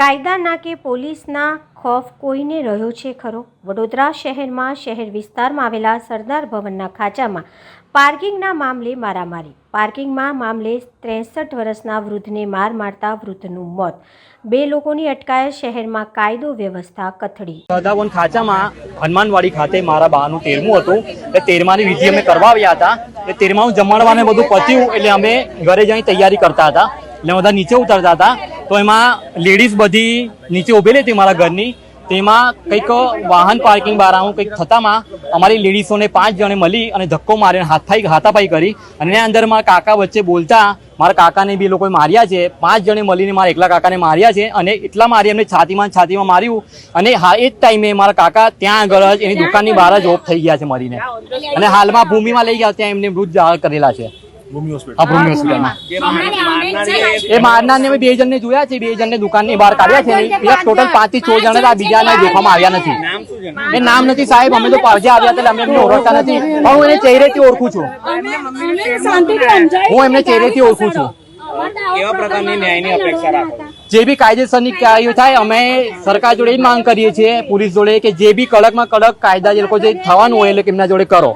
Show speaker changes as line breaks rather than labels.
કાયદાના કે પોલીસના ખોફ કોઈને રહ્યો છે ખરો? વડોદરા શહેરમાં શહેર વિસ્તારમાં આવેલા સરદાર ભવનના ખાંચામાં પાર્કિંગના મામલે મારામારી. પાર્કિંગમાં મામલે ત્રેસઠ વર્ષના વૃદ્ધને માર મારતા વૃદ્ધનું મોત. બે લોકોની અટકાયત શહેરમાં કાયદો વ્યવસ્થા કથળી.
સદાવન ખાંચામાં હનુમાનવાડી ખાતે મારા બાનું તેરમું હતું. એટલે તેરમાની વિધિ અમે કરવા આવ્યા હતા. એટલે તેરમાનું જમાડવાને બધું પત્યું એટલે અમે ઘરે જઈ તૈયારી કરતા હતા. એટલે બધા નીચે ઉતરતા હતા. તો એમાં લેડીઝ બધી નીચે ઉભેલી હતી મારા ઘરની. તેમાં કંઈક વાહન પાર્કિંગ બારાનું કંઈક થતામાં અમારી લેડીઝોને પાંચ જણે મળી અને ધક્કો મારીને હાથાઈ હાથાપાઈ કરી. અને એના અંદર મારા કાકા વચ્ચે બોલતા, મારા કાકાને બી લોકોએ માર્યા છે. પાંચ જણે મળીને મારા એકલા કાકાને માર્યા છે. અને એટલા મારી એમને છાતીમાં છાતીમાં માર્યું. અને હા, એ જ ટાઈમે મારા કાકા ત્યાં આગળ જ એની દુકાનની બહાર જ ઓફ થઈ ગયા છે મરીને. અને હાલમાં ભૂમિમાં લઈ ગયા ત્યાં એમને મૃત જાહેર કરેલા છે. હા ભૂમિ હોસ્પિટલ. એ મારનારને અમે બે જણને જોયા છે બે જણને દુકાનની બહાર કાઢ્યા છે એટલે ટોટલ પાંચથી છ જણ બીજા બીજાને દેખવામાં આવ્યા નથી. એ નામ નથી સાહેબ અમે તો પારજે આવ્યા હતા એટલે અમે એમને ઓળખતા નથી. પણ હું એને ચહેરેથી ઓળખું છું. હું એમને ચહેરેથી ઓળખું છું.
કેવા પ્રકારની ન્યાયની અપેક્ષા રાખો?
જે બી કાયદેસરની કાર્યો થાય અમે સરકાર જોડે જ માંગ કરીએ છીએ પોલીસ જોડે કે જે બી કડકમાં કડક કાયદા જે લોકો જે થવાનું હોય એટલે એમના જોડે કરો.